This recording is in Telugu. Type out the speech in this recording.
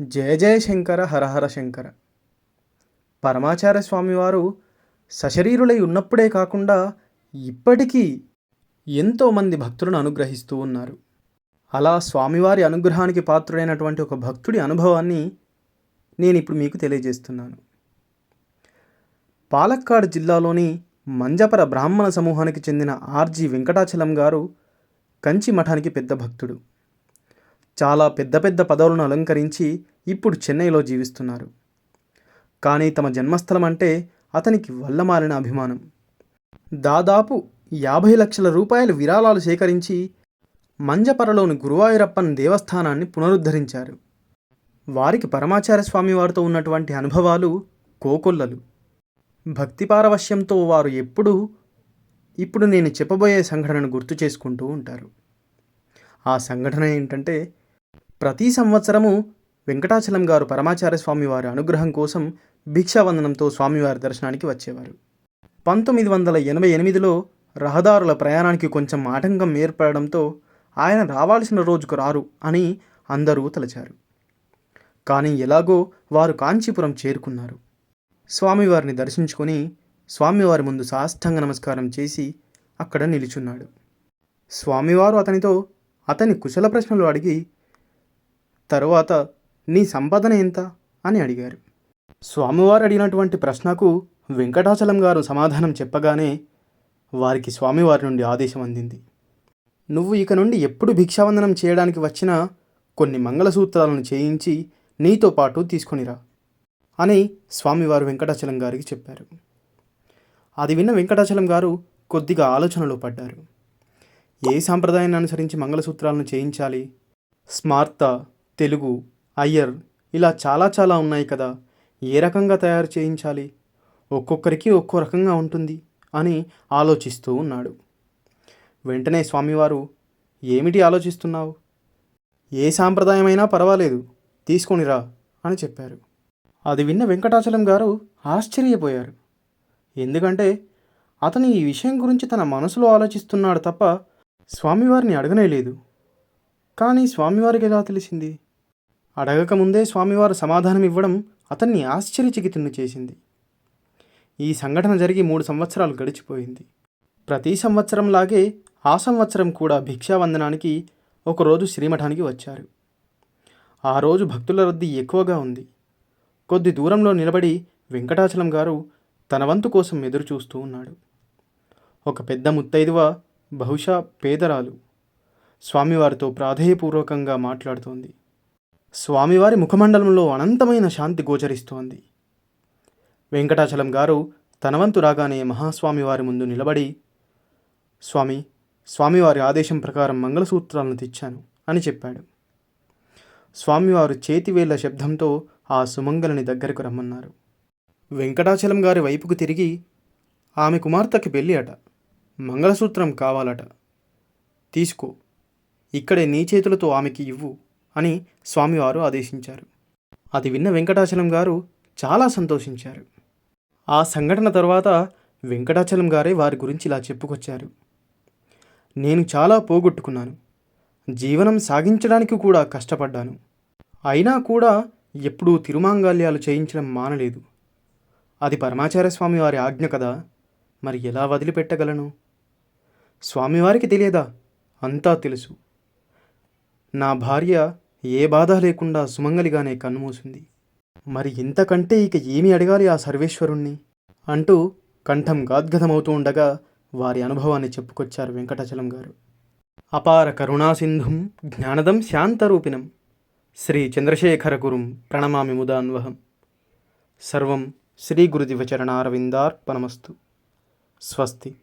జయ జయ శంకర హరహర శంకర. పరమాచార్య స్వామివారు సశరీరులై ఉన్నప్పుడే కాకుండా ఇప్పటికీ ఎంతోమంది భక్తులను అనుగ్రహిస్తూ ఉన్నారు. అలా స్వామివారి అనుగ్రహానికి పాత్రుడైనటువంటి ఒక భక్తుడి అనుభవాన్ని నేను ఇప్పుడు మీకు తెలియజేస్తున్నాను. పాలక్కాడ్ జిల్లాలోని మంజపర బ్రాహ్మణ సమూహానికి చెందిన ఆర్జీ వెంకటాచలం గారు కంచి మఠానికి పెద్ద భక్తుడు. చాలా పెద్ద పెద్ద పదవులను అలంకరించి ఇప్పుడు చెన్నైలో జీవిస్తున్నారు. కానీ తమ జన్మస్థలం అంటే అతనికి వల్లమాలిన అభిమానం. దాదాపు యాభై లక్షల రూపాయల విరాళాలు సేకరించి మంజపరలోని గురువాయూరప్పన్ దేవస్థానాన్ని పునరుద్ధరించారు. వారికి పరమాచార్య స్వామి వారితో ఉన్నటువంటి అనుభవాలు కోకొల్లలు. భక్తి పారవశ్యంతో వారు ఎప్పుడూ ఇప్పుడు నేను చెప్పబోయే సంఘటనను గుర్తు చేసుకుంటూ ఉంటారు. ఆ సంఘటన ఏంటంటే ప్రతి సంవత్సరము వెంకటాచలం గారు పరమాచార్య స్వామి వారి అనుగ్రహం కోసం భిక్షావందనంతో స్వామివారి దర్శనానికి వచ్చేవారు. పంతొమ్మిది వందల ఎనభై ఎనిమిదిలో రహదారుల ప్రయాణానికి కొంచెం ఆటంకం ఏర్పడడంతో ఆయన రావాల్సిన రోజుకు రారు అని అందరూ తలచారు. కానీ ఎలాగో వారు కాంచీపురం చేరుకున్నారు. స్వామివారిని దర్శించుకొని స్వామివారి ముందు సాష్టాంగ నమస్కారం చేసి అక్కడ నిలుచున్నాడు. స్వామివారు అతనితో అతని కుశల ప్రశ్నలు అడిగి తరువాత నీ సంపాదన ఎంత? అని అడిగారు. స్వామివారు అడిగినటువంటి ప్రశ్నకు వెంకటాచలం గారు సమాధానం చెప్పగానే వారికి స్వామివారి నుండి ఆదేశం అందింది. నువ్వు ఇక నుండి ఎప్పుడు భిక్షావందనం చేయడానికి వచ్చినా కొన్ని మంగళసూత్రాలను చేయించి నీతో పాటు తీసుకొనిరా అని స్వామివారు వెంకటాచలం గారికి చెప్పారు. అది విన్న వెంకటాచలం గారు కొద్దిగా ఆలోచనలో పడ్డారు. ఏ సాంప్రదాయాన్ని అనుసరించి మంగళసూత్రాలను చేయించాలి? స్మార్త తెలుగు అయ్యర్ ఇలా చాలా చాలా ఉన్నాయి కదా. ఏ రకంగా తయారు చేయించాలి? ఒక్కొక్కరికి ఒక్కో రకంగా ఉంటుంది అని ఆలోచిస్తూ ఉన్నాడు. వెంటనే స్వామివారు ఏమిటి ఆలోచిస్తున్నావు? ఏ సాంప్రదాయమైనా పర్వాలేదు తీసుకొనిరా అని చెప్పారు. అది విన్న వెంకటాచలం గారు ఆశ్చర్యపోయారు. ఎందుకంటే అతను ఈ విషయం గురించి తన మనసులో ఆలోచిస్తున్నాడు తప్ప స్వామివారిని అడగనే లేదు. కానీ స్వామివారికి ఎలా తెలిసింది? అడగకముందే స్వామివారు సమాధానం ఇవ్వడం అతన్ని ఆశ్చర్యచకితుని చేసింది. ఈ సంఘటన జరిగి మూడు సంవత్సరాలు గడిచిపోయింది. ప్రతి సంవత్సరంలాగే ఆ సంవత్సరం కూడా భిక్షావందనానికి ఒకరోజు శ్రీమఠానికి వచ్చారు. ఆ రోజు భక్తుల రద్దీ ఎక్కువగా ఉంది. కొద్ది దూరంలో నిలబడి వెంకటాచలం గారు తన వంతు కోసం ఎదురు చూస్తూ ఉన్నాడు. ఒక పెద్ద ముత్తైదువ బహుశా పేదరాలు. స్వామివారితో ప్రాధేయపూర్వకంగా మాట్లాడుతోంది. స్వామివారి ముఖమండలంలో అనంతమైన శాంతి గోచరిస్తోంది. వెంకటాచలం గారు తనవంతు రాగానే మహాస్వామివారి ముందు నిలబడి స్వామి స్వామివారి ఆదేశం ప్రకారం మంగళసూత్రాలను తెచ్చాను అని చెప్పాడు. స్వామివారు చేతివేళ్ళ శబ్దంతో ఆ సుమంగళని దగ్గరకు రమ్మన్నారు. వెంకటాచలం గారి వైపుకు తిరిగి ఆమె కుమార్తెకి పెళ్ళి అట మంగళసూత్రం కావాలట తీసుకో ఇక్కడే నీ చేతులతో ఆమెకి ఇవ్వు అని స్వామివారు ఆదేశించారు. అది విన్న వెంకటాచలం గారు చాలా సంతోషించారు. ఆ సంఘటన తర్వాత వెంకటాచలం గారే వారి గురించి ఇలా చెప్పుకొచ్చారు. నేను చాలా పోగొట్టుకున్నాను. జీవనం సాగించడానికి కూడా కష్టపడ్డాను. అయినా కూడా ఎప్పుడూ తిరుమాంగాల్యాలు చేయించడం మానలేదు. అది పరమాచార్య స్వామి వారి ఆజ్ఞ కదా. మరి ఎలా వదిలిపెట్టగలను? స్వామివారికి తెలియదా? అంతా తెలుసు. నా భార్య ఏ బాధ లేకుండా సుమంగలిగానే కన్నుమూసింది. మరి ఇంతకంటే ఇక ఏమి అడగాలి ఆ సర్వేశ్వరుణ్ణి? అంటూ కంఠం గాద్గదమవుతూ ఉండగా వారి అనుభవాన్ని చెప్పుకొచ్చారు వెంకటాచలం గారు. అపార కరుణాసింధుం జ్ఞానదం శాంతరూపిణం శ్రీ చంద్రశేఖర గురుం ప్రణమామి ముదాన్వహం. సర్వం శ్రీ గురుదివచరణారవిందార్పణమస్తు స్వస్తి.